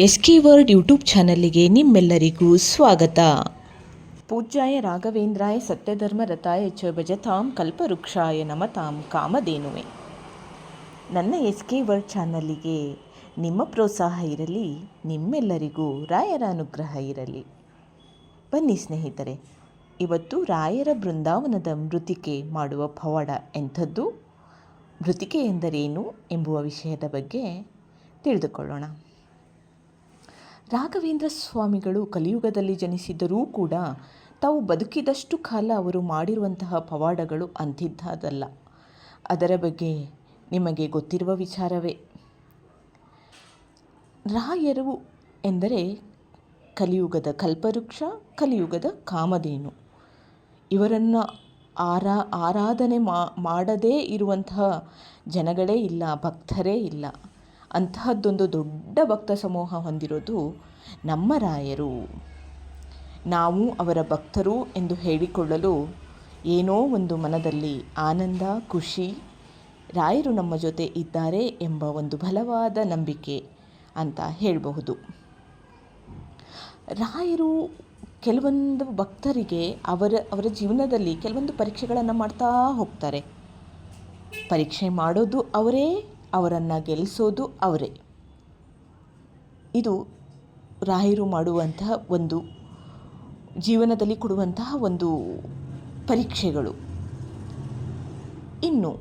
S K word YouTube ಚಾನಲ್ಲಿಗೆ ನಿಮ್ಮೆಲ್ಲರಿಗೂ ಸ್ವಾಗತ. ಪೂಜ್ಯಾಯ ರಾಘವೇಂದ್ರಾಯ ಸತ್ಯಧರ್ಮ ರಥಾಯ ಚ ಭಜತಾಂ ಕಲ್ಪವೃಕ್ಷಾಯ ನಮತಾಂ ಕಾಮಧೇನುವೆ. ನನ್ನ ಎಸ್ ಕೆ ವರ್ಡ್ ಚಾನಲ್ಲಿಗೆ ನಿಮ್ಮ ಪ್ರೋತ್ಸಾಹ ಇರಲಿ, ನಿಮ್ಮೆಲ್ಲರಿಗೂ ರಾಯರ ಅನುಗ್ರಹ ಇರಲಿ. ಬನ್ನಿ ಸ್ನೇಹಿತರೆ, ಇವತ್ತು ರಾಯರ ಬೃಂದಾವನದ ಮೃತಿಕೆ ಮಾಡುವ ಪವಾಡ ಎಂಥದ್ದು? ಮೃತಿಕೆ ಎಂದರೇನು ಎಂಬುವ ವಿಷಯದ ಬಗ್ಗೆ ತಿಳಿದುಕೊಳ್ಳೋಣ. ರಾಘವೇಂದ್ರ ಸ್ವಾಮಿಗಳು ಕಲಿಯುಗದಲ್ಲಿ ಜನಿಸಿದರೂ ಕೂಡ ತಾವು ಬದುಕಿದಷ್ಟು ಕಾಲ ಅವರು ಮಾಡಿರುವಂತಹ ಪವಾಡಗಳು ಅಂತಿದ್ದಾದಲ್ಲ. ಅದರ ಬಗ್ಗೆ ನಿಮಗೆ ಗೊತ್ತಿರುವ ವಿಚಾರವೇ. ರಾಯರು ಎಂದರೆ ಕಲಿಯುಗದ ಕಲ್ಪವೃಕ್ಷ, ಕಲಿಯುಗದ ಕಾಮಧೇನು. ಇವರನ್ನು ಆರಾ, ಆರಾಧನೆ ಮಾಡದೇ ಇರುವಂತಹ ಜನಗಳೇ ಇಲ್ಲ, ಭಕ್ತರೇ ಇಲ್ಲ. ಅಂತಹದ್ದೊಂದು ದೊಡ್ಡ ಭಕ್ತ ಸಮೂಹ ಹೊಂದಿರೋದು ನಮ್ಮ ರಾಯರು. ನಾವು ಅವರ ಭಕ್ತರು ಎಂದು ಹೇಳಿಕೊಳ್ಳಲು ಏನೋ ಒಂದು ಮನದಲ್ಲಿ ಆನಂದ, ಖುಷಿ, ರಾಯರು ನಮ್ಮ ಜೊತೆ ಇದ್ದಾರೆ ಎಂಬ ಒಂದು ಬಲವಾದ ನಂಬಿಕೆ ಅಂತ ಹೇಳಬಹುದು. ರಾಯರು ಕೆಲವೊಂದು ಭಕ್ತರಿಗೆ ಅವರ ಅವರ ಜೀವನದಲ್ಲಿ ಕೆಲವೊಂದು ಪರೀಕ್ಷೆಗಳನ್ನು ಮಾಡ್ತಾ ಹೋಗ್ತಾರೆ. ಪರೀಕ್ಷೆ ಮಾಡೋದು ಅವರೇ, ಅವರನ್ನು ಗೆಲ್ಲಿಸೋದು ಅವರೇ. ಇದು ರಾಯರು ಮಾಡುವಂತಹ ಒಂದು ಜೀವನದಲ್ಲಿ ಕೊಡುವಂತಹ ಒಂದು ಪರೀಕ್ಷೆಗಳು. ಇನ್ನು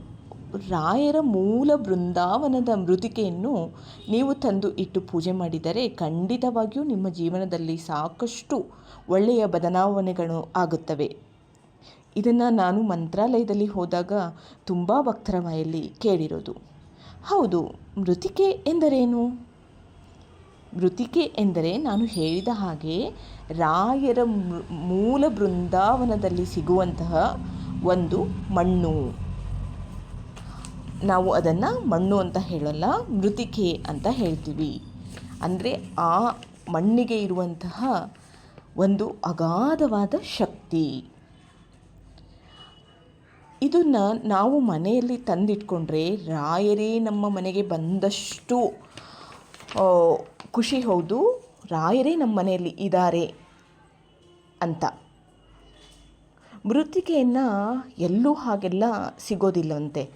ರಾಯರ ಮೂಲ ಬೃಂದಾವನದ ಮೃತಿಕೆಯನ್ನು ನೀವು ತಂದು ಇಟ್ಟು ಪೂಜೆ ಮಾಡಿದರೆ ಖಂಡಿತವಾಗಿಯೂ ನಿಮ್ಮ ಜೀವನದಲ್ಲಿ ಸಾಕಷ್ಟು ಒಳ್ಳೆಯ ಬದಲಾವಣೆಗಳು ಆಗುತ್ತವೆ. ಇದನ್ನು ನಾನು ಮಂತ್ರಾಲಯದಲ್ಲಿ ಹೋದಾಗ ತುಂಬ ಭಕ್ತರ ಕೇಳಿರೋದು. ಹೌದು, ಮೃತಿಕೆ ಎಂದರೇನು? ಮೃತಿಕೆ ಎಂದರೆ ನಾನು ಹೇಳಿದ ಹಾಗೆ ರಾಯರ ಮೂಲ ಬೃಂದಾವನದಲ್ಲಿ ಸಿಗುವಂತಹ ಒಂದು ಮಣ್ಣು. ನಾವು ಅದನ್ನು ಮಣ್ಣು ಅಂತ ಹೇಳಲ್ಲ, ಮೃತಿಕೆ ಅಂತ ಹೇಳ್ತೀವಿ. ಅಂದರೆ ಆ ಮಣ್ಣಿಗೆ ಇರುವಂತಹ ಒಂದು ಅಗಾಧವಾದ ಶಕ್ತಿ. ಇದನ್ನು ನಾವು ಮನೆಯಲ್ಲಿ ತಂದಿಟ್ಕೊಂಡ್ರೆ ರಾಯರೇ ನಮ್ಮ ಮನೆಗೆ ಬಂದಷ್ಟು ಖುಷಿ ಹೌದು, ರಾಯರೇ ನಮ್ಮ ಮನೆಯಲ್ಲಿ ಇದ್ದಾರೆ ಅಂತ. ಮೃತ್ತಿಕೆಯನ್ನು ಎಲ್ಲೂ ಹಾಗೆಲ್ಲ ಸಿಗೋದಿಲ್ಲಂತೆ.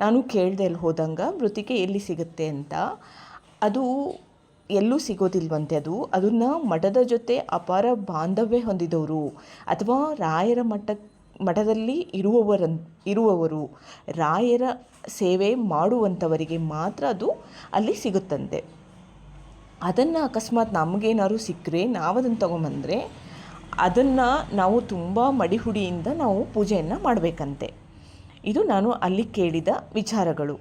ನಾನು ಕೇಳಿದೆ ಅಲ್ಲಿ ಹೋದಂಗೆ ಮೃತ್ತಿಕೆ ಎಲ್ಲಿ ಸಿಗುತ್ತೆ ಅಂತ. ಅದು ಎಲ್ಲೂ ಸಿಗೋದಿಲ್ವಂತೆ ಅದು. ಅದನ್ನು ಮಠದ ಜೊತೆ ಅಪಾರ ಬಾಂಧವ್ಯ ಹೊಂದಿದವರು. ಅಥವಾ ರಾಯರ ಮಠ, ಮಠದಲ್ಲಿ ಇರುವವರ ಇರುವವರು. ರಾಯರ ಸೇವೆ ಮಾಡುವಂಥವರಿಗೆ ಮಾತ್ರ ಅದು ಅಲ್ಲಿ ಸಿಗುತ್ತಂತೆ. ಅದನ್ನು ಅಕಸ್ಮಾತ್ ನಮಗೇನಾದ್ರು ಸಿಕ್ಕರೆ ನಾವು ಅದನ್ನು ತೊಗೊಂಬಂದರೆ ಅದನ್ನು ನಾವು ತುಂಬ ಮಡಿಹುಡಿಯಿಂದ ನಾವು ಪೂಜೆಯನ್ನು ಮಾಡಬೇಕಂತೆ. ಇದು ನಾನು ಅಲ್ಲಿ ಕೇಳಿದ ವಿಚಾರಗಳು.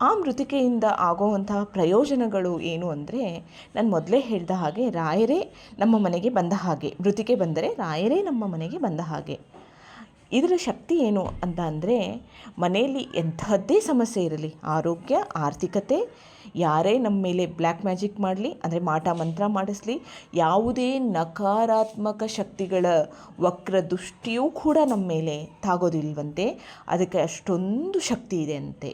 ಆ ಮೃತಿಕೆಯಿಂದ ಆಗುವಂತಹ ಪ್ರಯೋಜನಗಳು ಏನು ಅಂದರೆ ನಾನು ಮೊದಲೇ ಹೇಳಿದ ಹಾಗೆ ರಾಯರೇ ನಮ್ಮ ಮನೆಗೆ ಬಂದ ಹಾಗೆ, ಮೃತಿಕೆ ಬಂದರೆ ರಾಯರೇ ನಮ್ಮ ಮನೆಗೆ ಬಂದ ಹಾಗೆ. ಇದರ ಶಕ್ತಿ ಏನು ಅಂತ ಅಂದರೆ ಮನೆಯಲ್ಲಿ ಎಂಥದ್ದೇ ಸಮಸ್ಯೆ ಇರಲಿ, ಆರೋಗ್ಯ, ಆರ್ಥಿಕತೆ, ಯಾರೇ ನಮ್ಮ ಮೇಲೆ ಬ್ಲ್ಯಾಕ್ ಮ್ಯಾಜಿಕ್ ಮಾಡಲಿ, ಅಂದರೆ ಮಾಟ ಮಂತ್ರ ಮಾಡಿಸ್ಲಿ, ಯಾವುದೇ ನಕಾರಾತ್ಮಕ ಶಕ್ತಿಗಳ ವಕ್ರ ದೃಷ್ಟಿಯೂ ಕೂಡ ನಮ್ಮ ಮೇಲೆ ತಾಗೋದಿಲ್ವಂತೆ, ಅದಕ್ಕೆ ಅಷ್ಟೊಂದು ಶಕ್ತಿ ಇದೆ ಅಂತೆ.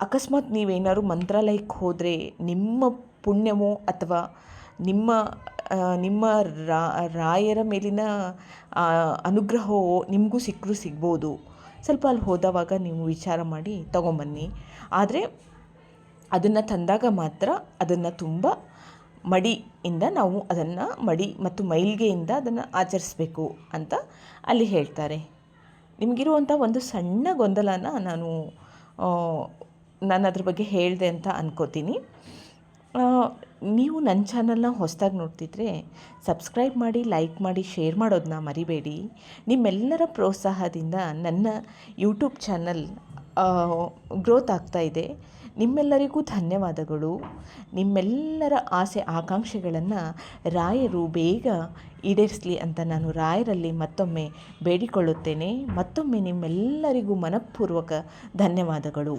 ಅಕಸ್ಮಾತ್ ನೀವೇನಾದ್ರು ಮಂತ್ರಾಲಯಕ್ಕೆ ಹೋದರೆ ನಿಮ್ಮ ಪುಣ್ಯವೋ ಅಥವಾ ನಿಮ್ಮ ನಿಮ್ಮ ರಾಯರ ಮೇಲಿನ ಅನುಗ್ರಹವು ನಿಮಗೂ ಸಿಕ್ಕರೂ ಸಿಗ್ಬೋದು. ಸ್ವಲ್ಪ ಅಲ್ಲಿ ಹೋದವಾಗ ನೀವು ವಿಚಾರ ಮಾಡಿ ತೊಗೊಂಬನ್ನಿ. ಆದರೆ ಅದನ್ನು ತಂದಾಗ ಮಾತ್ರ ಅದನ್ನು ತುಂಬ ಮಡಿಯಿಂದ ನಾವು ಅದನ್ನು ಮಡಿ ಮತ್ತು ಮೈಲ್ಗೆಯಿಂದ ಅದನ್ನು ಆಚರಿಸ್ಬೇಕು ಅಂತ ಅಲ್ಲಿ ಹೇಳ್ತಾರೆ. ನಿಮಗಿರುವಂಥ ಒಂದು ಸಣ್ಣ ಗೊಂದಲನ ನಾನು ನಾನು ಅದ್ರ ಬಗ್ಗೆ ಹೇಳಿದೆ ಅಂತ ಅನ್ಕೋತೀನಿ. ನೀವು ನನ್ನ ಚಾನಲ್ನ ಹೊಸದಾಗಿ ನೋಡ್ತಿದ್ರೆ ಸಬ್ಸ್ಕ್ರೈಬ್ ಮಾಡಿ, ಲೈಕ್ ಮಾಡಿ, ಶೇರ್ ಮಾಡೋದನ್ನ ಮರಿಬೇಡಿ. ನಿಮ್ಮೆಲ್ಲರ ಪ್ರೋತ್ಸಾಹದಿಂದ ನನ್ನ ಯೂಟ್ಯೂಬ್ ಚಾನಲ್ ಗ್ರೋತ್ ಆಗ್ತಾ ಇದೆ. ನಿಮ್ಮೆಲ್ಲರಿಗೂ ಧನ್ಯವಾದಗಳು. ನಿಮ್ಮೆಲ್ಲರ ಆಸೆ, ಆಕಾಂಕ್ಷೆಗಳನ್ನು ರಾಯರು ಬೇಗ ಈಡೇರಿಸಲಿ ಅಂತ ನಾನು ರಾಯರಲ್ಲಿ ಮತ್ತೊಮ್ಮೆ ಬೇಡಿಕೊಳ್ಳುತ್ತೇನೆ. ಮತ್ತೊಮ್ಮೆ ನಿಮ್ಮೆಲ್ಲರಿಗೂ ಮನಃಪೂರ್ವಕ ಧನ್ಯವಾದಗಳು.